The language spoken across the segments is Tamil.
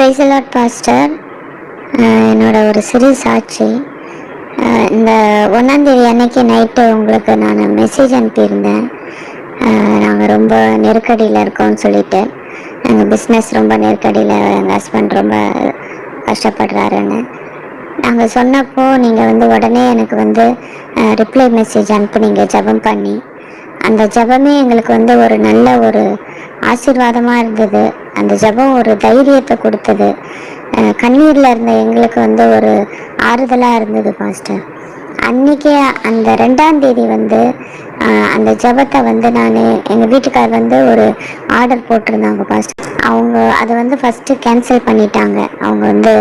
பிரைசலாட் பாஸ்டர் என்னோட ஒரு சிறு சாட்சி இந்த ஒன்றாந்தேதி அன்னைக்கு நைட்டு உங்களுக்கு நான் மெசேஜ் அனுப்பியிருந்தேன். நாங்கள் ரொம்ப நெருக்கடியில் இருக்கோம்னு சொல்லிட்டு. எங்கள் பிஸ்னஸ் ரொம்ப நெருக்கடியில் எங்கள் ஹஸ்பண்ட் ரொம்ப கஷ்டப்படுறாருன்னு. நாங்கள் சொன்னப்போ நீங்கள் வந்து உடனே எனக்கு வந்து ரிப்ளை மெசேஜ் அனுப்புனீங்க ஜெபம் பண்ணி. அந்த ஜெபமே எங்களுக்கு வந்து ஒரு நல்ல ஒரு ஆசீர்வாதமாக இருந்தது அந்த ஜெபம் ஒரு தைரியத்தை கொடுத்தது. கண்ணீரில் இருந்த எங்களுக்கு வந்து ஒரு ஆறுதலாக இருந்தது பாஸ்டர். அன்னைக்கே அந்த ரெண்டாம் தேதி வந்து அந்த ஜெபத்தை வந்து நான் எங்கள் வீட்டுக்கார் வந்து ஒரு ஆர்டர் போட்டிருந்தாங்க பாஸ்டர். அவங்க அதை வந்து ஃபஸ்ட்டு கேன்சல் பண்ணிட்டாங்க. அவங்க வந்து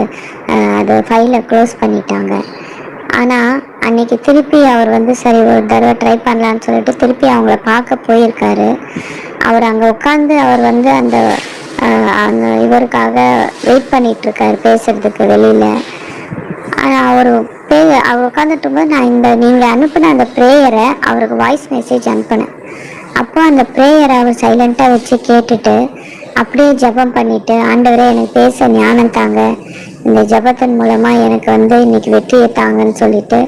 அதை ஃபைலை க்ளோஸ் பண்ணிட்டாங்க. ஆனால் அன்னைக்கு திருப்பி அவர் வந்து சரி ஒரு தடவை ட்ரை பண்ணலான்னு சொல்லிட்டு திருப்பி அவங்கள பார்க்க போயிருக்காரு. அவர் அங்கே உட்காந்து அவர் வந்து அந்த அந்த இவருக்காக வெயிட் பண்ணிட்டு இருக்காரு பேசுறதுக்கு வெளியில. ஆனால் அவர் பே அவர் உட்காந்துட்டு போது நான் இந்த நீங்கள் அனுப்பின அந்த ப்ரேயரை அவருக்கு வாய்ஸ் மெசேஜ் அனுப்பினேன். அப்போ அந்த ப்ரேயரை அவர் சைலண்ட்டாக வச்சு கேட்டுட்டு அப்படியே ஜெபம் பண்ணிட்டு ஆண்டவரே எனக்கு பேச ஞானம் தாங்க. இந்த ஜெபத்தின் மூலமாக எனக்கு வந்து இன்னைக்கு வெற்றியை தாங்கன்னு சொல்லிட்டு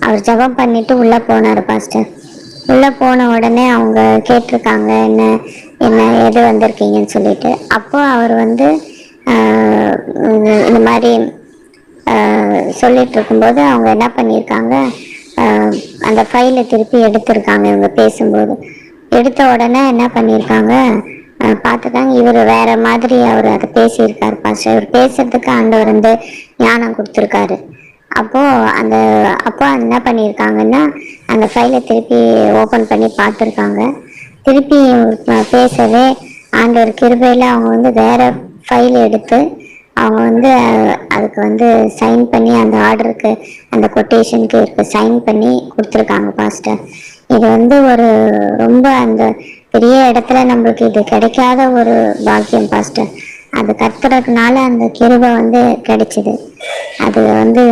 அவர் ஜெபம் பண்ணிட்டு உள்ளே போனார் பாஸ்டர் உள்ளே போன உடனே அவங்க கேட்டிருக்காங்க என்ன என்ன எது வந்திருக்கீங்கன்னு சொல்லிட்டு. அப்போ அவர் வந்து இந்த- மாதிரி சொல்லிட்டு இருக்கும்போது அவங்க என்ன பண்ணியிருக்காங்க அந்த ஃபைலை திருப்பி எடுத்திருக்காங்க இவங்க பேசும்போது. எடுத்த உடனே என்ன பண்ணியிருக்காங்க ஆஹ், பார்த்துட்டாங்க இவர் வேற மாதிரி அவர் அதை பேசியிருக்காரு பாஸ்டர். இவர் பேசுறதுக்கு ஆண்டவர் வந்து ஞானம் கொடுத்துருக்காரு. அப்போ அந்த அப்போ என்ன பண்ணியிருக்காங்கன்னா அந்த ஃபைலை திருப்பி ஓப்பன் பண்ணி பார்த்துருக்காங்க. திருப்பி பேசவே ஆண்டவர் கிருபையில் அவங்க வந்து வேற ஃபைல் எடுத்து அவங்க வந்து அதுக்கு வந்து சைன் பண்ணி அந்த ஆர்டருக்கு அந்த கொட்டேஷனுக்கு இருக்கு சைன் பண்ணி கொடுத்துருக்காங்க பாஸ்டர். இது வந்து ஒரு ரொம்ப அந்த பெரிய இடத்துல நம்மளுக்கு இது கிடைக்காத ஒரு பாக்கியம் பாஸ்டர் அது கத்துறதுனால அந்த கிருபை வந்து கிடைச்சிது. அது வந்து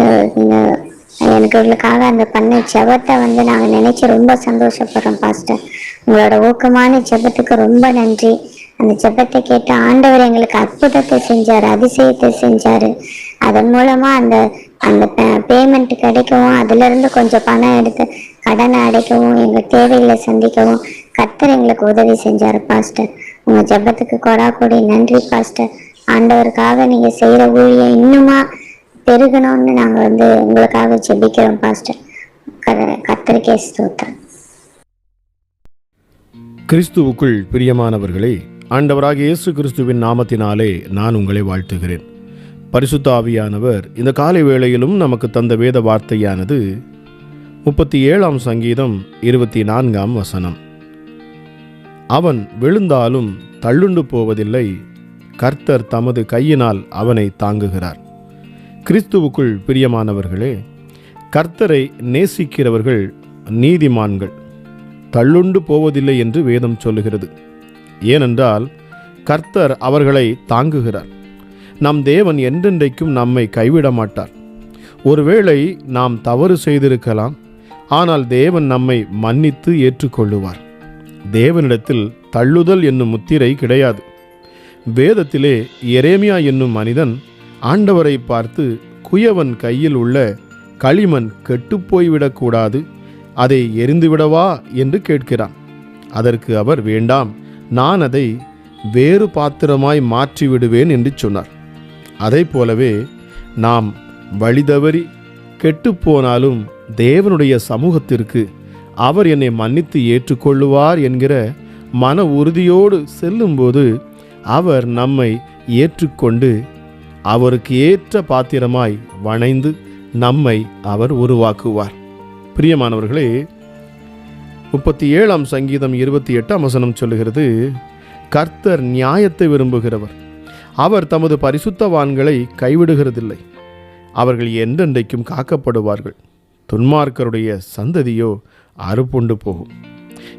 எனக்கு உங்களுக்காக அந்த பண்ண ஜெபத்தை வந்து நாங்கள் நினைச்சு ரொம்ப சந்தோஷப்படுறோம் பாஸ்டர் உங்களோட ஊக்கமான செபத்துக்கு ரொம்ப நன்றி. அந்த செபத்தை கேட்டு ஆண்டவர் எங்களுக்கு அற்புதத்தை செஞ்சார் அதிசயத்தை செஞ்சாரு. அதன் மூலமா அந்த அந்த பேமெண்ட் கிடைக்கவும் அதுல இருந்து கொஞ்சம் பணம் எடுத்து கடனை அடைக்கவும் எங்க தேவைகளை சந்திக்கவும் கர்த்தர் எங்களுக்கு உதவி செஞ்சாரு பாஸ்டர். உங்க ஜபத்துக்கு கொடா கொடி. நன்றி பாஸ்டர். ஆண்டவருக்காக நீங்க செய்யற ஊழியம் இன்னுமா பெருகணும்னு நாங்க வந்து உங்களுக்காக ஜெபிக்கிறோம் பாஸ்டர். கத்தருக்கே ஸ்தோத்திரம். கிறிஸ்துவுக்குள் பிரியமானவர்களே ஆண்டவராக இயேசு கிறிஸ்துவின் நாமத்தினாலே நான் உங்களை வாழ்த்துகிறேன். பரிசுத்த ஆவியானவர் இந்த காலை வேளையிலும் நமக்கு தந்த வேத வார்த்தையானது முப்பத்தி ஏழாம் சங்கீதம் இருபத்தி நான்காம் வசனம். அவன் விழுந்தாலும் தள்ளுண்டு போவதில்லை. கர்த்தர் தமது கையினால் அவனை தாங்குகிறார். கிறிஸ்துவுக்குள் பிரியமானவர்களே கர்த்தரை நேசிக்கிறவர்கள் நீதிமான்கள். தள்ளுண்டு போவதில்லை என்று வேதம் சொல்லுகிறது. ஏனென்றால் கர்த்தர் அவர்களை தாங்குகிறார். நம் தேவன் என்றென்றைக்கும் நம்மை கைவிட மாட்டார். ஒருவேளை நாம் தவறு செய்திருக்கலாம் ஆனால் தேவன் நம்மை மன்னித்து ஏற்றுக்கொள்ளுவார். தேவனிடத்தில் தள்ளுதல் என்னும் முத்திரை கிடையாது. வேதத்திலே எரேமியா என்னும் மனிதன் ஆண்டவரை பார்த்து குயவன் கையில் உள்ள களிமண் கெட்டுப்போய்விடக்கூடாது அதை எரிந்துவிடவா என்று கேட்கிறான். அதற்கு அவர் வேண்டாம் நான் அதை வேறு பாத்திரமாய் மாற்றி விடுவேன் என்று சொன்னார். அதைப் போலவே நாம் வழிதவறி கெட்டுப்போனாலும் தேவனுடைய சமூகத்திற்கு அவர் என்னை மன்னித்து ஏற்றுக்கொள்ளுவார் என்கிற மன உறுதியோடு செல்லும்போது அவர் நம்மை ஏற்றுக்கொண்டு அவருக்கு ஏற்ற பாத்திரமாய் வணைந்து நம்மை அவர் உருவாக்குவார். பிரியமானவர்களே முப்பத்தி ஏழாம் சங்கீதம் இருபத்தி எட்டாம் வசனம் சொல்லுகிறது கர்த்தர் நியாயத்தை விரும்புகிறவர். அவர் தமது பரிசுத்தவான்களை கைவிடுகிறதில்லை. அவர்கள் என்றென்றைக்கும் காக்கப்படுவார்கள். துன்மார்க்கருடைய சந்ததியோ அறுப்புண்டு போகும்.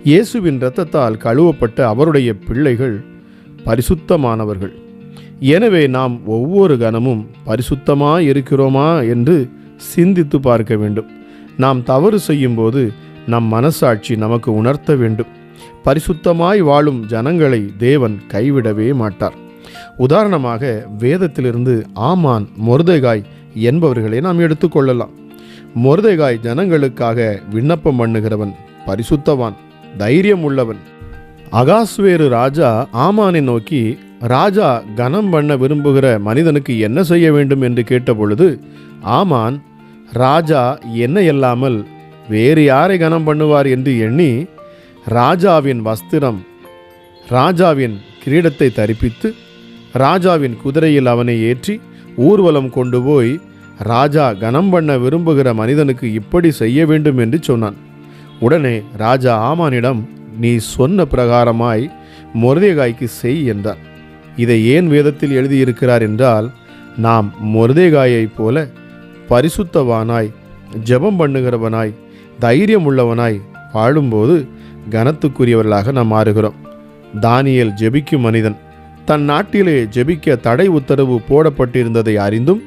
இயேசுவின் இரத்தத்தால் கழுவப்பட்ட அவருடைய பிள்ளைகள் பரிசுத்தமானவர்கள். எனவே நாம் ஒவ்வொரு கணமும் பரிசுத்தமாக இருக்கிறோமா என்று சிந்தித்து பார்க்க வேண்டும். நாம் தவறு செய்யும்போது நம் மனசாட்சி நமக்கு உணர்த்த வேண்டும். பரிசுத்தமாய் வாழும் ஜனங்களை தேவன் கைவிடவே மாட்டார். உதாரணமாக வேதத்திலிருந்து ஆமான் மொருதகாய் என்பவர்களை நாம் எடுத்துக்கொள்ளலாம். மொர்தேகாய் ஜனங்களுக்காக விண்ணப்பம் பண்ணுகிறவன் பரிசுத்தவான் தைரியம் உள்ளவன் அகாஸ்வேரு ராஜா ஆமானை நோக்கி ராஜா கனம் பண்ண விரும்புகிற மனிதனுக்கு என்ன செய்ய வேண்டும்? என்று கேட்டபொழுது ஆமான் ராஜா என்ன இல்லாமல் வேறு யாரை கனம் பண்ணுவார்? என்று எண்ணி ராஜாவின் வஸ்திரம் ராஜாவின் கிரீடத்தை தரிப்பித்து ராஜாவின் குதிரையில் அவனை ஏற்றி ஊர்வலம் கொண்டு போய் ராஜா கனம் பண்ண விரும்புகிற மனிதனுக்கு இப்படி செய்ய வேண்டும் என்று சொன்னான். உடனே ராஜா ஆமானிடம் நீ சொன்ன பிரகாரமாய் மொரதேகாய்க்கு செய் என்றார். இதை ஏன் வேதத்தில் எழுதியிருக்கிறார் என்றால் நாம் மொரதேகாயைப் போல பரிசுத்தவானாய் ஜெபம் பண்ணுகிறவனாய் தைரியம் உள்ளவனாய் வாழும்போது கனத்துக்குரியவர்களாக நாம் மாறுகிறோம். தானியல் ஜெபிக்கும் மனிதன் தன் நாட்டிலே ஜெபிக்க தடை உத்தரவு போடப்பட்டிருந்ததை அறிந்தும்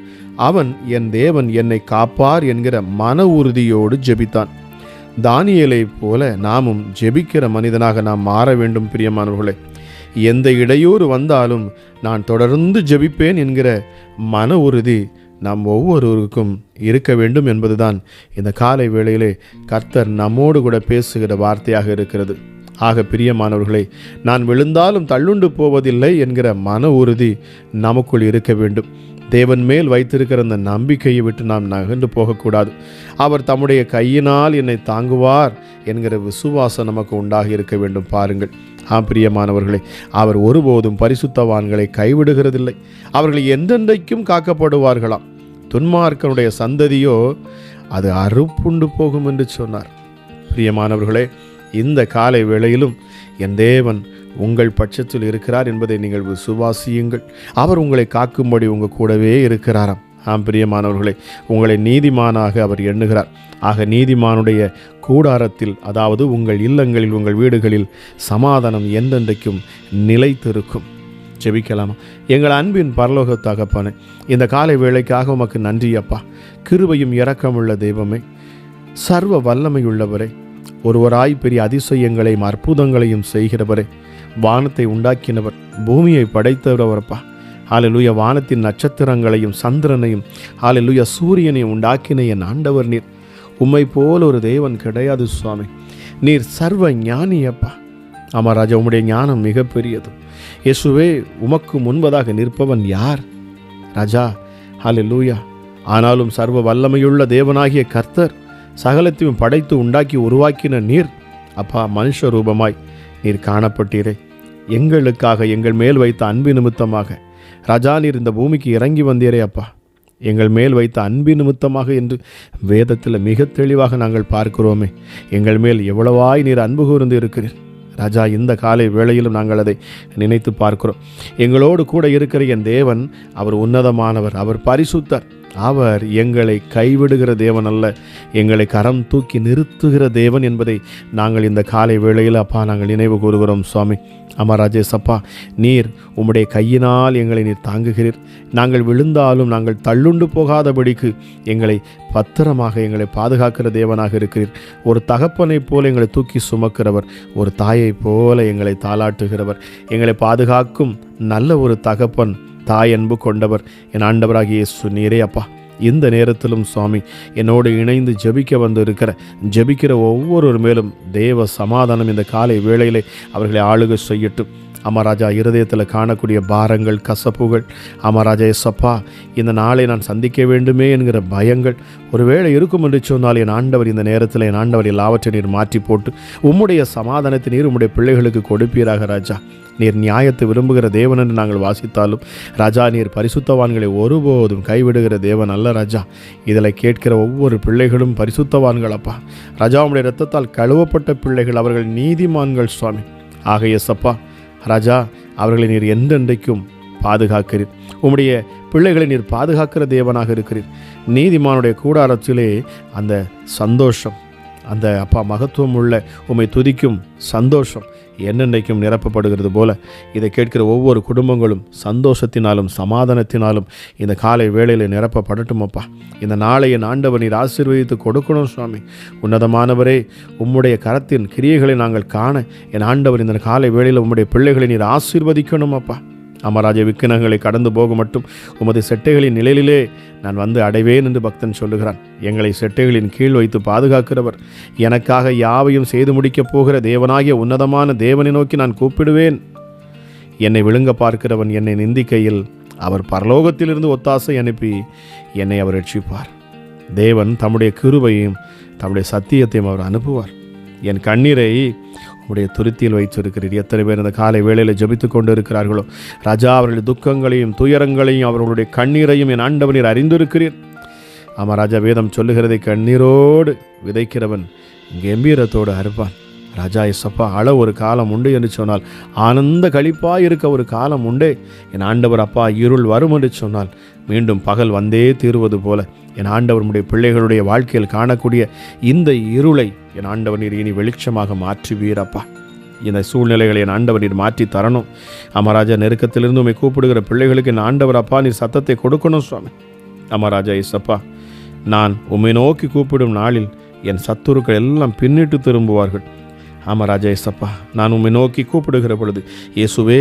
அவன் என் தேவன் என்னை காப்பார் என்கிற மன உறுதியோடு ஜெபித்தான். தானியலைப் போல நாமும் ஜெபிக்கிற மனிதனாக நாம் மாற வேண்டும் பிரியமானவர்களே. எந்த இடையூறு வந்தாலும் நான் தொடர்ந்து ஜெபிப்பேன் என்கிற மன உறுதி நாம் ஒவ்வொருவருக்கும் இருக்க வேண்டும் என்பதுதான் இந்த காலை வேளையிலே கர்த்தர் நம்மோடு கூட பேசுகிற வார்த்தையாக இருக்கிறது. ஆக பிரியமானவர்களே நான் விழுந்தாலும் தள்ளுண்டு போவதில்லை என்கிற மன உறுதி நமக்குள் இருக்க வேண்டும். தேவன் மேல் வைத்திருக்கிற அந்த நம்பிக்கையை விட்டு நாம் நகர்ந்து போகக்கூடாது. அவர் தம்முடைய கையினால் என்னை தாங்குவார் என்கிற விசுவாசம் நமக்கு உண்டாக இருக்க வேண்டும். பாருங்கள் ஆம் பிரியமானவர்களே அவர் ஒருபோதும் பரிசுத்தவான்களை கைவிடுகிறதில்லை. அவர்கள் எந்தெந்தைக்கும் காக்கப்படுவார்களாம். துன்மார்க்கனுடைய சந்ததியோ அது அறுப்புண்டு போகும் என்று சொன்னார். பிரியமானவர்களே இந்த காலை வேளையிலும் என் தேவன் உங்கள் பட்சத்தில் இருக்கிறார் என்பதை நீங்கள் விசுவாசியுங்கள். அவர் உங்களை காக்கும்படி உங்கள் கூடவே இருக்கிறாராம். ஆம் பிரியமானவர்களே உங்களை நீதிமானாக அவர் எண்ணுகிறார். ஆக நீதிமானுடைய கூடாரத்தில் அதாவது உங்கள் இல்லங்களில் உங்கள் வீடுகளில் சமாதானம் எந்தெந்தைக்கும் நிலைத்திருக்கும். ஜெபிக்கலாமா? எங்கள் அன்பின் பரலோக தகப்பனே இந்த காலை வேளைக்காக உமக்கு நன்றி அப்பா. கிருபையும் இரக்கமுள்ள தெய்வமே சர்வ வல்லமையுள்ளவரே ஒருவராய் பெரிய அதிசயங்களையும் அற்புதங்களையும் செய்கிறவரே வானத்தை உண்டாக்கினவர் பூமியை படைத்தவரப்பா. ஹalleluya வானத்தின் நட்சத்திரங்களையும் சந்திரனையும் ஹalleluya சூரியனையும் உண்டாக்கின என் ஆண்டவர் நீர். உம்மை போல் ஒரு தேவன் கிடையாது சுவாமி. நீர் சர்வ ஞானியப்பா. ஆமா ராஜா உம்முடைய ஞானம் மிகப்பெரியது இயேசுவே உமக்கு முன்பதாக நிற்பவன் யார்? ராஜா லூயா ஆனாலும் சர்வ வல்லமையுள்ள தேவனாகிய கர்த்தர் சகலத்தையும் படைத்து உண்டாக்கி உருவாக்கின நீர். அப்பா மனுஷ ரூபமாய் நீர் காணப்பட்டீரே. எங்களுக்காக எங்கள் மேல் வைத்த அன்பு நிமித்தமாக. ராஜா நீர் இந்த பூமிக்கு இறங்கி வந்தீரே அப்பா. எங்கள் மேல் வைத்த அன்பு நிமித்தமாக என்று வேதத்தில் மிக தெளிவாக நாங்கள் பார்க்கிறோமே. எங்கள் மேல் எவ்வளவாய் நீர் அன்பு கூர்ந்து இருக்கிறீர். ராஜா இந்த காலை வேளையிலும் நாங்கள் அதை நினைத்து பார்க்கிறோம். எங்களோடு கூட இருக்கிற என் தேவன் அவர் உன்னதமானவர் அவர் பரிசுத்தர். அவர் எங்களை கைவிடுகிற தேவன் அல்ல எங்களை கரம் தூக்கி நிறுத்துகிற தேவன் என்பதை நாங்கள் இந்த காலை வேளையில் அப்பா நாங்கள் நினைவு கூறுகிறோம் சுவாமி. அம்மா ராஜேஷ் அப்பா நீர் உம்முடைய கையினால் எங்களை நீர் தாங்குகிறீர். நாங்கள் விழுந்தாலும் நாங்கள் தள்ளுண்டு போகாதபடிக்கு எங்களை பத்திரமாக எங்களை பாதுகாக்கிற தேவனாக இருக்கிறீர். ஒரு தகப்பனைப் போல எங்களை தூக்கி சுமக்கிறவர் ஒரு தாயைப் போல எங்களை தாளாட்டுகிறவர். எங்களை பாதுகாக்கும் நல்ல ஒரு தகப்பன் தாய் அன்பு கொண்டவர். என் ஆண்டவராகிய இயேசு நீரே அப்பா. இந்த நேரத்திலும் சுவாமி என்னோடு இணைந்து ஜெபிக்க வந்து இருக்கிற ஜெபிக்கிற ஒவ்வொருவர் மேலும் தேவ சமாதானம் இந்த காலை வேளையிலே அவர்களை ஆளுக செய்யட்டும். அமராஜா இருதயத்தில் காணக்கூடிய பாரங்கள் கசப்புகள். அமராஜா எசப்பா இந்த நாளை நான் சந்திக்க வேண்டுமே என்கிற பயங்கள். ஒருவேளை இருக்கும் என்று சொன்னால் என் ஆண்டவர் இந்த நேரத்தில் என் ஆண்டவர் எல்லாவற்றை நீர் மாற்றி போட்டு உம்முடைய சமாதானத்தை நீர் உம்முடைய பிள்ளைகளுக்கு கொடுப்பீராக ராஜா. நீர் நியாயத்தை விரும்புகிற தேவன் என்று நாங்கள் வாசித்தாலும் ராஜா நீர் பரிசுத்தவான்களை ஒருபோதும் கைவிடுகிற தேவன் அல்ல ராஜா. இதில் கேட்கிற ஒவ்வொரு பிள்ளைகளும் பரிசுத்தவான்கள் அப்பா. ராஜாவுடைய ரத்தத்தால் இரத்தத்தால் கழுவப்பட்ட பிள்ளைகள் அவர்கள் நீதிமான்கள் சுவாமி. ஆக எஸ்அப்பா ராஜா அவர்களை நீர் என்றென்றைக்கும் பாதுகாக்கிறீர். உம்முடைய பிள்ளைகளை நீர் பாதுகாக்கிற தேவனாக இருக்கிறீர். நீதிமானுடைய கூடாரத்திலே அந்த சந்தோஷம் அந்த அப்பா மகத்துவம் உள்ள உம்மை துதிக்கும் சந்தோஷம் என்னென்னைக்கும் நிரப்பப்படுகிறது போல. இதை கேட்கிற ஒவ்வொரு குடும்பங்களும் சந்தோஷத்தினாலும் சமாதானத்தினாலும் இந்த காலை வேளையில் நிரப்பப்படட்டும் அப்பா இந்த நாளைய ஆண்டவன் ஆண்டவர் நீர் ஆசீர்வதித்து கொடுக்கணும் சுவாமி. உன்னதமானவரே உம்முடைய கரத்தின் கிரியைகளை நாங்கள் காண என் ஆண்டவர் இந்த காலை வேளையில் உம்முடைய பிள்ளைகளை நீர் ஆசீர்வதிக்கணும் அப்பா அமராஜ விக்கினங்களை கடந்து போக மட்டும் உமது செட்டைகளின் நிழலிலே நான் வந்து அடைவேன் என்று பக்தன் சொல்லுகிறான். எங்களை செட்டைகளின் கீழ் வைத்து பாதுகாக்கிறவர். எனக்காக யாவையும் செய்து முடிக்கப் போகிற தேவனாகிய உன்னதமான தேவனை நோக்கி நான் கூப்பிடுவேன். என்னை விழுங்க பார்க்கிறவன் என்னை நிந்திக்கையில் அவர் பரலோகத்திலிருந்து ஒத்தாசை அனுப்பி என்னை அவர் ரட்சிப்பார். தேவன் தம்முடைய கிருபையும் தம்முடைய சத்தியத்தையும் அவர் அனுப்புவார். என் கண்ணீரை உடைய துருத்தியில் வைத்திருக்கிறீர். எத்தனை பேர் இந்த காலை வேளையில் ஜபித்து கொண்டு இருக்கிறார்களோ ராஜா அவர்களுடைய துக்கங்களையும் துயரங்களையும் அவர்களுடைய கண்ணீரையும் என் ஆண்டவனீர் அறிந்திருக்கிறீர். ஆமாம் ராஜா வேதம் சொல்லுகிறதை கண்ணீரோடு விதைக்கிறவன் கம்பீரத்தோடு அறுப்பான். ராஜா எஸ்ஸப்பா அள ஒரு காலம் உண்டு என்று சொன்னால் ஆனந்த கழிப்பாக இருக்க ஒரு காலம் உண்டே. என் ஆண்டவர் அப்பா இருள் வரும் என்று சொன்னால் மீண்டும் பகல் வந்தே தீருவது போல என் ஆண்டவர் பிள்ளைகளுடைய வாழ்க்கையில் காணக்கூடிய இந்த இருளை என் ஆண்டவர் நீர் இனி வெளிச்சமாக மாற்றுவீரப்பா. இந்த சூழ்நிலைகளை என் ஆண்டவர் நீர் மாற்றி தரணும். அமராஜா நெருக்கத்திலிருந்து உண்மை கூப்பிடுகிற பிள்ளைகளுக்கு என் ஆண்டவர் அப்பா நீர் சத்தத்தை கொடுக்கணும் சுவாமி. அமராஜா இசப்பா நான் உம்மை நோக்கி கூப்பிடும் நாளில் என் சத்துருக்கள் எல்லாம் பின்னிட்டு திரும்புவார்கள். ஆமாம் ராஜா ஏசப்பா நான் உம்மை நோக்கி கூப்பிடுகிற பொழுது இயேசுவே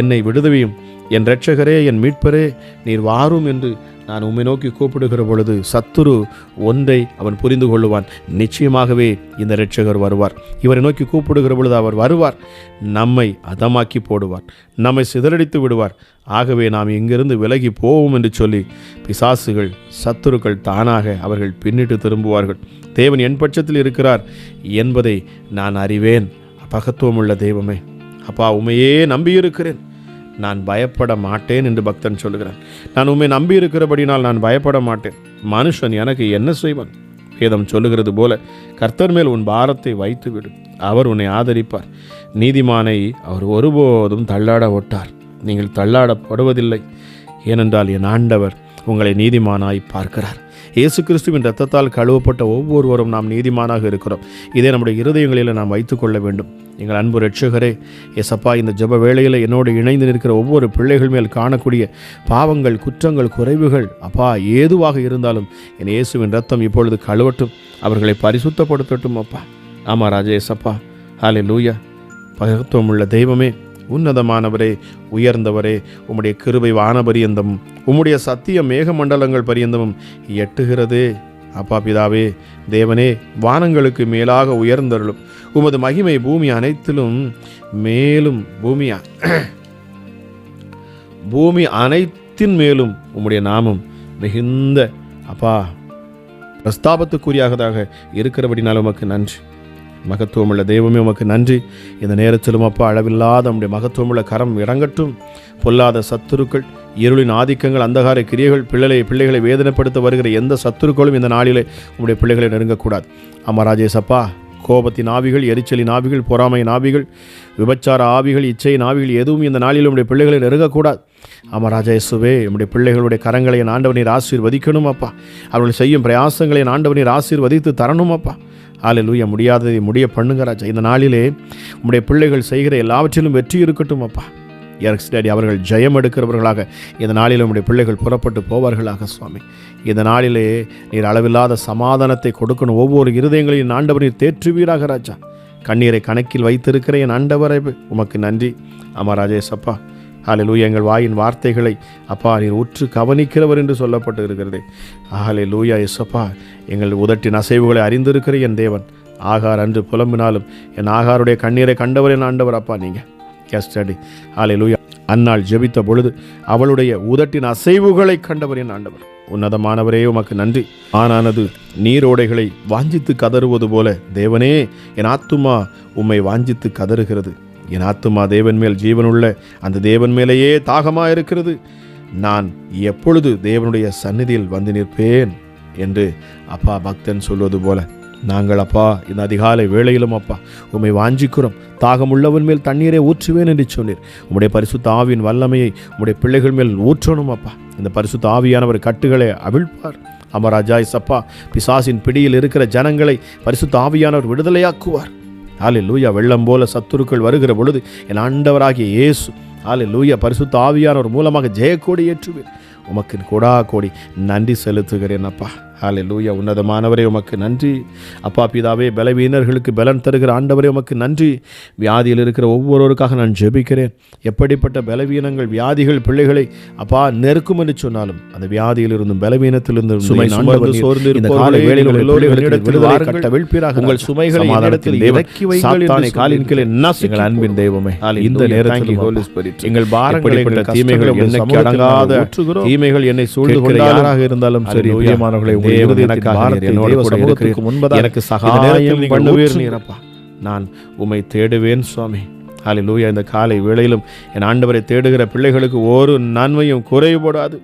என்னை விடுதவையும் என் இரட்சகரே என் மீட்பரே நீர் வாரும் என்று நான் உம்மை நோக்கி கூப்பிடுகிற பொழுது சத்துரு ஒன்றை அவன் புரிந்து கொள்ளுவான். நிச்சயமாகவே இந்த இரட்சகர் வருவார். இவரை நோக்கி கூப்பிடுகிற பொழுது அவர் வருவார். நம்மை அதமாக்கி போடுவார். நம்மை சிதறடித்து விடுவார். ஆகவே நாம் இங்கிருந்து விலகி போவோம் என்று சொல்லி பிசாசுகள் சத்துருக்கள் தானாக அவர்கள் பின்னிட்டு திரும்புவார்கள். தேவன் என் பட்சத்தில் இருக்கிறார் என்பதை நான் அறிவேன். பகத்துவமுள்ள தெய்வமே அப்பா உமையே நம்பியிருக்கிறேன். நான் பயப்பட மாட்டேன் என்று பக்தன் சொல்லுகிறான். நான் உண்மை நம்பி இருக்கிறபடினால் நான் பயப்பட மாட்டேன். மனுஷன் எனக்கு என்ன செய்வான்? வேதம் சொல்லுகிறது போல கர்த்தர் மேல் உன் பாரத்தை வைத்துவிடு. அவர் உன்னை ஆதரிப்பார். நீதிமானை அவர் ஒருபோதும் தள்ளாட ஒட்டார். நீங்கள் தள்ளாடப்படுவதில்லை. ஏனென்றால் என் ஆண்டவர் உங்களை நீதிமானாய் பார்க்கிறார். இயேசு கிறிஸ்துவின் ரத்தத்தால் கழுவப்பட்ட ஒவ்வொருவரும் நாம் நீதிமானாக இருக்கிறோம். இதை நம்முடைய இருதயங்களில் நாம் வைத்துக்கொள்ள வேண்டும். எங்கள் அன்பு ரட்சகரே எசப்பா இந்த ஜெப வேளையில் என்னோடு இணைந்து நிற்கிற ஒவ்வொரு பிள்ளைகள் மேல் காணக்கூடிய பாவங்கள் குற்றங்கள் குறைவுகள் அப்பா ஏதுவாக இருந்தாலும் என் இயேசுவின் ரத்தம் இப்பொழுது கழுவட்டும் அவர்களை பரிசுத்தப்படுத்தட்டும் அப்பா. ஆமாம் ராஜா ஏசப்பா. ஹாலே லூயா பகத்துவம் உள்ள தெய்வமே உன்னதமானவரே உயர்ந்தவரே உம்முடைய கிருபை வானபரியந்தமும் உம்முடைய சத்திய மேகமண்டலங்கள் பரியந்தமும் எட்டுகிறதே. அப்பா பிதாவே தேவனே வானங்களுக்கு மேலாக உயர்ந்தருளும். உமது மகிமை பூமி அனைத்திலும் மேலும் பூமி பூமி அனைத்தின் மேலும் உம்முடைய நாமம் மிகுந்த அப்பா பிரஸ்தாபத்துக்குரியாகதாக இருக்கிறபடினால் உமக்கு நன்றி. மகத்துவமுள்ள தெய்வமே உமக்கு நன்றி. இந்த நேரத்திலும் அப்பா அளவில்லாத நம்முடைய மகத்துவமுள்ள கரம் இறங்கட்டும். பொல்லாத சத்துருக்கள் இருளின் ஆதிக்கங்கள் அந்தகார கிரியைகள் பிள்ளை பிள்ளைகளை வேதனைப்படுத்த வருகிற எந்த சத்துருக்களும் இந்த நாளிலே உங்களுடைய பிள்ளைகளை நெருங்கக்கூடாது. ஆமா அப்பா கோபத்தின் ஆவிகள் எரிச்சலின் ஆவிகள் பொறாமையின் ஆவிகள் விபச்சார ஆவிகள் இச்சையின் ஆவிகள் எதுவும் இந்த நாளில் உடைய பிள்ளைகளை நெருங்கக்கூடாது. அமராஜா இயேசுவே நம்முடைய பிள்ளைகளுடைய கரங்களை என் ஆண்டவனீர் ஆசீர்வதிக்கணும் அப்பா அவர்கள் செய்யும் பிரயாசங்களை என் ஆண்டவனீர் ஆசீர்வதித்து தரணும் அப்பா ஆலையிலூயா முடியாததை முடிய பண்ணுங்க ராஜா இந்த நாளிலே உம்முடைய பிள்ளைகள் செய்கிற எல்லாவற்றிலும் வெற்றி இருக்கட்டும் அப்பா. எரக்ஸ் டேடி அவர்கள் ஜெயம் எடுக்கிறவர்களாக இந்த நாளில் உம்முடைய பிள்ளைகள் புறப்பட்டு போவார்களாக சுவாமி. இந்த நாளிலே நீர் அளவில்லாத சமாதானத்தை கொடுக்கணும். ஒவ்வொரு இருதயங்களையும் ஆண்டவர் நீர் தேற்றுவீராக ராஜா. கண்ணீரை கணக்கில் வைத்திருக்கிற என் ஆண்டவரை உமக்கு நன்றி. ஆமா அப்பா. ஹalleluya எங்கள் வாயின் வார்த்தைகளை அப்பா நீர் உற்று கவனிக்கிறவர் என்று சொல்லப்பட்டு இருக்கிறதே ஆகலே லூயா எஸ்அப்பா எங்கள் உதட்டின் அசைவுகளை அறிந்திருக்கிற என் தேவன். ஆகார் அன்று புலம்பினாலும் என் ஆகாருடைய கண்ணீரை கண்டவர் என் ஆண்டவர் அப்பா நீங்கள் கேஸ்டடி ஆலை லூயா அன்னாள் ஜெபித்த பொழுது அவளுடைய உதட்டின் அசைவுகளை கண்டவர் என் ஆண்டவர். உன்னதமானவரே உமக்கு நன்றி. ஆனானது நீரோடைகளை வாஞ்சித்து கதறுவது போல தேவனே என் ஆத்துமா உம்மை வாஞ்சித்து கதறுகிறது. என் ஆத்துமா தேவன் மேல் ஜீவனுள்ள அந்த தேவன் மேலேயே தாகமாக இருக்கிறது நான் எப்பொழுது தேவனுடைய சந்நிதியில் வந்து நிற்பேன்? என்று அப்பா பக்தன் சொல்வது போல நாங்கள் அப்பா இந்த அதிகாலை வேளையிலும் அப்பா உம்மை வாஞ்சிக்கிறோம். தாகம் உள்ளவன் மேல் தண்ணீரை ஊற்றுவேன் என்று சொன்னீர். உம்முடைய பரிசுத்த ஆவியின் வல்லமையை உம்முடைய பிள்ளைகள் மேல் ஊற்றணும் அப்பா. இந்த பரிசுத்த ஆவியானவர் கட்டுகளை அவிழ்ப்பார். அமராஜாய் சப்பா பிசாசின் பிடியில் இருக்கிற ஜனங்களை பரிசுத்த ஆவியானவர் விடுதலையாக்குவார். ஆலை லூயா வெள்ளம் போல சத்துருக்கள் வருகிற பொழுது என் ஆண்டவராகிய இயேசு ஆலை லூயா பரிசுத்த ஆவியானவர் மூலமாக ஜெயக்கோடி ஏற்றுவேன் உமக்கு கொடா கோடி நன்றி செலுத்துகிறேன் அப்பா. ஹalleluya உன்னதமானவரே உமக்கு நன்றி அப்பா பிதாவே பலவீனர்களுக்கு பலன் தருகிற ஆண்டவரே உமக்கு நன்றி வியாதியில் இருக்கிற ஒவ்வொருவருக்காக நான் ஜெபிக்கிறேன் எப்படிப்பட்ட பலவீனங்கள் வியாதிகள் பிள்ளைகளை அப்பா நெருக்கும் என்று சொன்னாலும் அந்த வியாதியிலிருந்தும் பலவீனத்திலிருந்தும் சுமை சோர்ந்து இந்த காலை உங்கள் சுமைகளை என்னிடத்தில் இறக்கி என்று காலின் கீழே நசுக்கி எங்கள் அன்பின் தெய்வமே. இந்த நேரத்தில். எங்கள் பாரங்களை தீமைகள் என்னைக்கு அடங்காத. தீமைகள் என்னை சூழ்ந்து கொண்டாலும் யாராக இருந்தாலும் சரி Hallelujah. தேவன் இருதயத்தின் எனக்காக பாரத்தை என்னோடு தேவ கூட சமூகத்துக்கு இருக்கிறீர். முன்பதாக எனக்கு சகாயம் பண்ணுவீர். நீரப்பா. நான் உம்மை தேடுவேன் சுவாமி. ஹalleluya. இந்த காலை வேளையிலும் என் ஆண்டவரை தேடுகிற பிள்ளைகளுக்கு ஒரு நன்மையும் குறைபடாது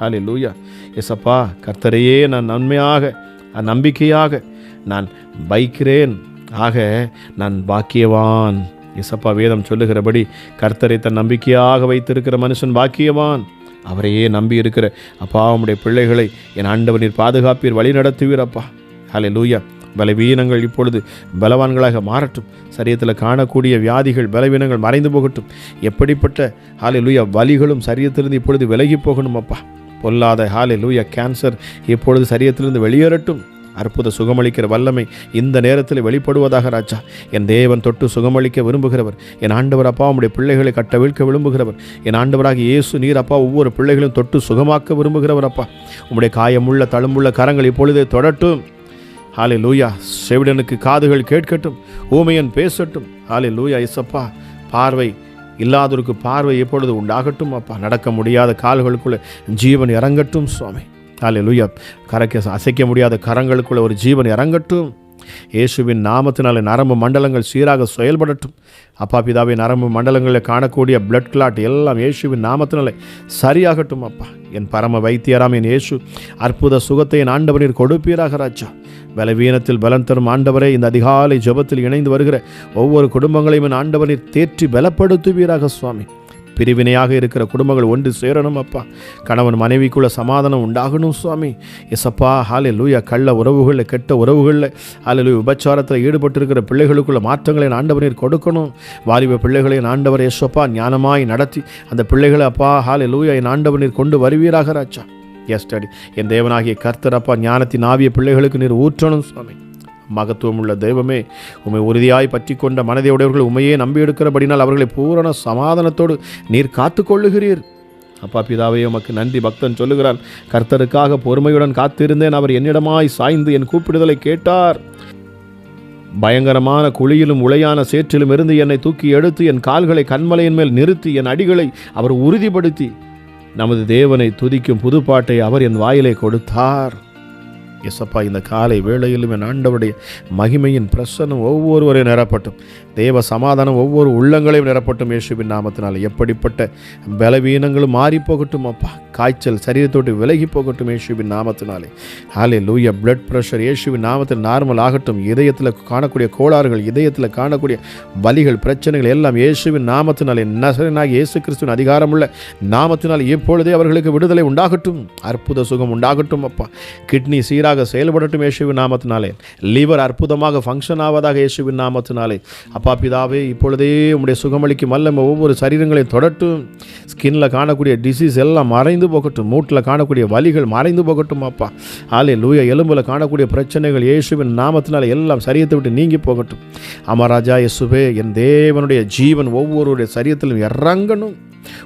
ஹalleluya. எசப்பா கர்த்தரையே நான் நன்மையாக நம்பிக்கையாக நான் வைக்கிறேன். ஆக நான் பாக்கியவான். எசப்பா வேதம் சொல்லுகிறபடி கர்த்தரை தன் நம்பிக்கையாக வைத்திருக்கிற மனுஷன் பாக்கியவான். அவரையே நம்பி இருக்கிற அப்பா உம்முடைய பிள்ளைகளை என் ஆண்டவனின் பாதுகாப்பீர் வழி நடத்துவீர் அப்பா. ஹலே லூயா பலவீனங்கள் இப்பொழுது பலவான்களாக மாறட்டும். சரீரத்தில் காணக்கூடிய வியாதிகள் பலவீனங்கள் மறைந்து போகட்டும். எப்படிப்பட்ட ஹாலே லூயா வலிகளும் சரீரத்திலிருந்து இப்பொழுது விலகி போகணும் அப்பா. பொல்லாத ஹாலே லூயா கேன்சர் இப்பொழுது சரீரத்திலிருந்து வெளியேறட்டும். அற்புத சுகமளிக்கிற வல்லமை இந்த நேரத்தில் வெளிப்படுவதாக ராஜா. என் தேவன் தொட்டு சுகமளிக்க விரும்புகிறவர் என் ஆண்டவர் அப்பா உம்முடைய பிள்ளைகளை கட்டவிழ்க்க விரும்புகிறவர் என் ஆண்டவராக இயேசு நீர் அப்பா ஒவ்வொரு பிள்ளைகளும் தொட்டு சுகமாக்க விரும்புகிறவர் அப்பா. உம்முடைய காயமுள்ள தழும்புள்ள கரங்கள் இப்பொழுதே தொடட்டும். ஹாலே லூயா செவிடனுக்கு காதுகள் கேட்கட்டும் ஊமையன் பேசட்டும். ஹாலே லூயா இசப்பா பார்வை இல்லாதோருக்கு பார்வை எப்பொழுது உண்டாகட்டும் அப்பா. நடக்க முடியாத கால்களுக்குள்ளே ஜீவன் இறங்கட்டும் சுவாமி. ஹாலே லூயா கரைக்க அசைக்க முடியாத கரங்களுக்குள்ள ஒரு ஜீவன் இறங்கட்டும். இயேசுவின் நாமத்தினாலே நரம்பு மண்டலங்கள் சீராக செயல்படட்டும். அப்பா பிதாவை நரம்பு மண்டலங்களில் காணக்கூடிய பிளட் கிளாட் எல்லாம் இயேசுவின் நாமத்தினாலே சரியாகட்டும் அப்பா. என் பரம வைத்தியராம் என் இயேசு அற்புத சுகத்தை என் ஆண்டவனில் கொடுப்பீராக ராஜா. பலவீனத்தில் பலன் தரும் ஆண்டவரே இந்த அதிகாலை ஜெபத்தில் இணைந்து வருகிற ஒவ்வொரு குடும்பங்களையும் என் ஆண்டவனில் தேற்றி பலப்படுத்துவீராக சுவாமி. பிரிவினையாக இருக்கிற குடும்பங்கள் ஒன்று சேரணும் அப்பா. கணவன் மனைவிக்குள்ள சமாதானம் உண்டாகணும் சுவாமி. எசப்பா ஹாலே லூயா கள்ள உறவுகளில் கெட்ட உறவுகளில். ஹாலே லூயா உபச்சாரத்தில் ஈடுபட்டிருக்கிற பிள்ளைகளுக்குள்ள மாற்றங்களை ஆண்டவரீர் கொடுக்கணும். வாலிப பிள்ளைகளை ஆண்டவர் எஸ்வப்பா ஞானமாய் நடத்தி அந்த பிள்ளைகளை அப்பா ஹாலே லூயா என் ஆண்டவனீர் கொண்டு வருவீராக ராச்சா எஸ் டாடி என் தேவனாகிய கர்த்தர் அப்பா ஞானத்தின் ஆவிய பிள்ளைகளுக்கு நீர் ஊற்றணும் சுவாமி. மகத்துவம் உள்ள தெய்வமே உமை உறுதியாய் பற்றி கொண்ட மனதையுடையவர்கள் உமையே நம்பி எடுக்கிறபடினால் அவர்களை பூரண சமாதானத்தோடு நீர் காத்துக்கொள்ளுகிறீர். அப்பா பிதாவே உமக்கு நன்றி. பக்தன் சொல்லுகிறான் கர்த்தருக்காக பொறுமையுடன் காத்திருந்தேன். அவர் என்னிடமாய் சாய்ந்து என் கூப்பிடுதலை கேட்டார். பயங்கரமான குழியிலும் உளையான சேற்றிலும் இருந்து என்னை தூக்கி எடுத்து என் கால்களை கண்மலையின் மேல் நிறுத்தி என் அடிகளை அவர் உறுதிப்படுத்தி நமது தேவனை துதிக்கும் புதுப்பாட்டை அவர் என் வாயிலே கொடுத்தார். எசப்பா இந்த காலை வேளையிலும் என் ஆண்டவருடைய மகிமையின் பிரசன்னம் ஒவ்வொருவரையும் நிரப்பட்டும். தேவ சமாதானம் ஒவ்வொரு உள்ளங்களையும் நிரப்பட்டும் இயேசுவின் நாமத்தினால். எப்படிப்பட்ட பலவீனங்களும் மாறி போகட்டும் அப்பா. காய்ச்சல் சரீரத்தோட்டு விலகி போகட்டும் இயேசுவின் நாமத்தினாலே. ஹாலே லூயா பிளட் ப்ரெஷர் இயேசுவின் நாமத்தில் நார்மல் ஆகட்டும். இதயத்தில் காணக்கூடிய கோளாறுகள் இதயத்தில் காணக்கூடிய வலிகள் பிரச்சனைகள் எல்லாம் இயேசுவின் நாமத்தினாலே. நசரனாகி இயேசு கிறிஸ்துவின் அதிகாரமுள்ள நாமத்தினால் இப்பொழுதே அவர்களுக்கு விடுதலை உண்டாகட்டும். அற்புத சுகம் உண்டாகட்டும் அப்பா. கிட்னி சீராக செயல்படட்டும் இயேசுவின் நாமத்தினாலே. லிவர் அற்புதமாக ஃபங்க்ஷன் ஆவதாக இயேசுவின் நாமத்தினாலே. அப்பா பிதாவே இப்பொழுதே உம்முடைய சுகமளிக்கும் வல்லமை ஒவ்வொரு சரீரங்களையும் தொடட்டும். ஸ்கின்ல காணக்கூடிய டிசீஸ் எல்லாம் மறைந்து போகட்டும். மூட்டில் காணக்கூடிய வலிகள் மறைந்து போகட்டும் அப்பா. ஆலே லூய எலும்பில் காணக்கூடிய பிரச்சனைகள் இயேசுவின் நாமத்தினாலே எல்லாம் சரியத்தை விட்டு நீங்கி போகட்டும். அமராஜா இயேசுவே என் தேவனுடைய ஜீவன் ஒவ்வொருடைய சரீரத்திலும் இறங்கணும்.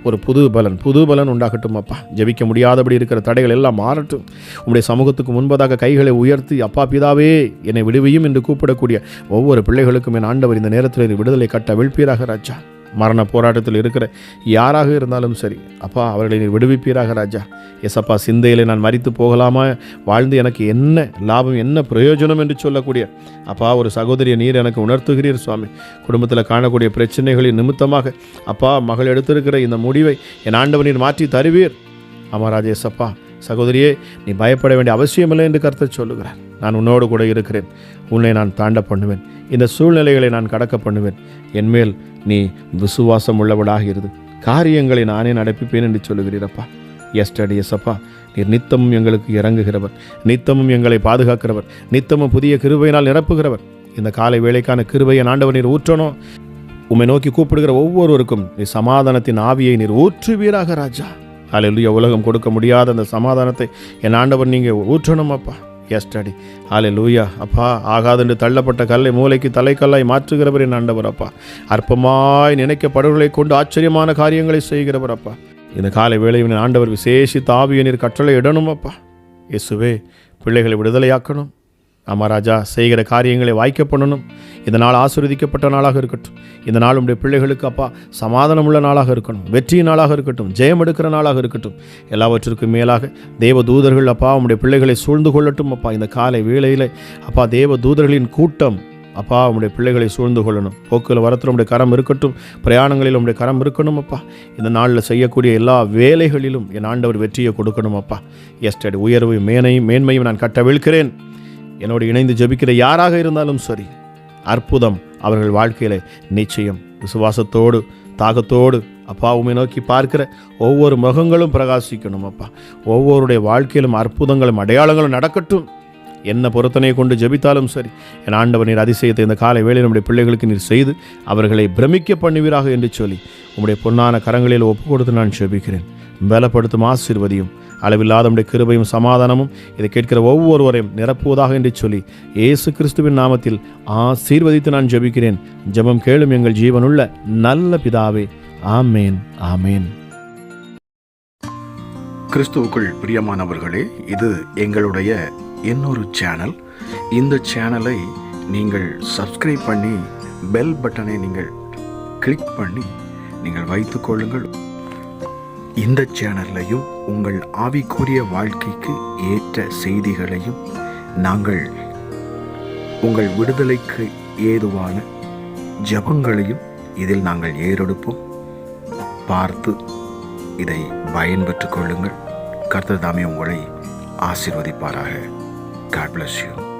ஒரு புது பலன் புது பலன் உண்டாகட்டும் அப்பா. ஜெபிக்க முடியாதபடி இருக்கிற தடைகள் எல்லாம் மாறட்டும். உங்களுடைய சமூகத்துக்கு முன்பதாக கைகளை உயர்த்தி அப்பா பிதாவே என்னை விடுவியும் என்று கூப்பிடக்கூடிய ஒவ்வொரு பிள்ளைகளுக்கும் என் ஆண்டவர் இந்த நேரத்தில் விடுதலை கட்ட விழ்ப்பீராக ராஜா. மரண போராட்டத்தில் இருக்கிற யாராக இருந்தாலும் சரி அப்பா அவர்களை நீர் விடுவிப்பீராக ராஜா. எசப்பா சிந்தையிலே நான் மறித்து போகலாமா? வாழ்ந்து எனக்கு என்ன லாபம் என்ன பிரயோஜனம் என்று சொல்லக்கூடிய அப்பா ஒரு சகோதரியை நீர் எனக்கு உணர்த்துகிறீர் சுவாமி. குடும்பத்தில் காணக்கூடிய பிரச்சனைகளின் நிமித்தமாக அப்பா மகள் எடுத்திருக்கிற இந்த முடிவை என் ஆண்டவனீர் மாற்றி தருவீர். ஆமா ராஜேசப்பா சகோதரியே நீ பயப்பட வேண்டிய அவசியமில்லை என்று கருத்து சொல்லுகிறார். நான் உன்னோடு கூட இருக்கிறேன். உன்னை நான் தாண்ட பண்ணுவேன். இந்த சூழ்நிலைகளை நான் கடக்க பண்ணுவேன். என்மேல் நீ விசுவாசம் உள்ளவளாகிறது இருந்து காரியங்களை நானே நடப்பிப்பேன் என்று சொல்லுகிறீரப்பா. எஸ்டடி எஸ்அப்பா நீர் நித்தமும் எங்களுக்கு இறங்குகிறவர். நித்தமும் எங்களை பாதுகாக்கிறவர். நித்தமும் புதிய கிருபையினால் நிரப்புகிறவர். இந்த காலை வேலைக்கான கிருபையை ஆண்டவர் நீர் ஊற்றணும் உம்மை நோக்கி கூப்பிடுகிற ஒவ்வொருவருக்கும் நீ சமாதானத்தின் ஆவியை நீர் ஊற்றுவீராக ராஜா. அலையிலுயா உலகம் கொடுக்க முடியாத அந்த சமாதானத்தை என் ஆண்டவர் நீங்கள் ஊற்றணும் அப்பா எஸ்டடி ஆலே லூயா அப்பா ஆகாதென்று தள்ளப்பட்ட கல்லை மூளைக்கு தலைக்கல்லாய் மாற்றுகிறவரின் என் ஆண்டவர் அப்பா. அற்பமாய் நினைக்கப்படுகளை கொண்டு ஆச்சரியமான காரியங்களை செய்கிறவர் அப்பா. இந்த காலை வேளையில் ஆண்டவர் விசேஷித்த ஆவிய கற்றலை இடணும் அப்பா. இயேசுவே பிள்ளைகளை விடுதலையாக்கணும். ஆமா செய்கிற காரியங்களை வாய்க்க பண்ணணும். இந்த நாள் ஆசீர்வதிக்கப்பட்ட நாளாக இருக்கட்டும். இந்த நாள் உடைய பிள்ளைகளுக்கு அப்பா சமாதானம் உள்ள நாளாக இருக்கணும். வெற்றியின் நாளாக இருக்கட்டும். ஜெயம் எடுக்கிற நாளாக இருக்கட்டும். எல்லாவற்றிற்கும் மேலாக தேவ தூதர்கள் அப்பா உடைய பிள்ளைகளை சூழ்ந்து கொள்ளட்டும் அப்பா. இந்த காலை வேளையில் அப்பா தேவ தூதர்களின் கூட்டம் அப்பா உங்களுடைய பிள்ளைகளை சூழ்ந்து கொள்ளணும். போக்கில் வரத்தில் உடைய கரம் இருக்கட்டும். பிரயாணங்களில் உடைய கரம் இருக்கணும் அப்பா. இந்த நாளில் செய்யக்கூடிய எல்லா வேலைகளிலும் என் ஆண்டவர் வெற்றியை கொடுக்கணும் அப்பா. எஸ்டடி உயர்வு மேனையும் மேன்மையும் நான் கட்டவிழ்கிறேன் என்னோடு இணைந்து ஜெபிக்கிற யாராக இருந்தாலும் சரி அற்புதம் அவர்கள் வாழ்க்கையில் நிச்சயம். விசுவாசத்தோடு தாகத்தோடு அப்பா நோக்கி பார்க்கிற ஒவ்வொரு முகங்களும் பிரகாசிக்கணும் அப்பா. ஒவ்வொருடைய வாழ்க்கையிலும் அற்புதங்களும் அடையாளங்களும் நடக்கட்டும். என்ன பொருத்தனையை கொண்டு ஜெபித்தாலும் சரி. என் ஆண்டவர் நீர் அதிசயத்தை இந்த காலை வேலை நம்முடைய பிள்ளைகளுக்கு நீர் செய்து அவர்களை பிரமிக்க பண்ணுவீராக என்று சொல்லி உம்முடைய பொன்னான கரங்களில் ஒப்பு கொடுத்து நான் ஜெபிக்கிறேன். பலப்படுத்தும் ஆசீர்வதியும் அளவில்லாத நம்முடைய கிருபையும் சமாதானமும் இதை கேட்கிற ஒவ்வொருவரையும் நிரப்புவதாக என்று சொல்லி இயேசு கிறிஸ்துவின் நாமத்தில் ஆசீர்வதித்து நான் ஜெபிக்கிறேன். ஜெபம் கேளும் எங்கள் ஜீவனுள்ள நல்ல பிதாவே ஆமேன் ஆமேன். கிறிஸ்துவுக்குள் பிரியமானவர்களே இது எங்களுடைய இன்னொரு சேனல் இந்த சேனலை நீங்கள் சப்ஸ்கிரைப் பண்ணி பெல் பட்டனை நீங்கள் கிளிக் பண்ணி நீங்கள் வைத்துக் கொள்ளுங்கள். இந்த சேனல்லையும் உங்கள் ஆவிக்குரிய வாழ்க்கைக்கு ஏற்ற செய்திகளையும் நாங்கள் உங்கள் விடுதலைக்கு ஏதுவான ஜெபங்களையும் இதில் நாங்கள் ஏறெடுப்போம். பார்த்து இதை பயன்பெற்றுக் கொள்ளுங்கள். கர்த்தர் தாமே உங்களை ஆசீர்வதிப்பாராக. God bless you.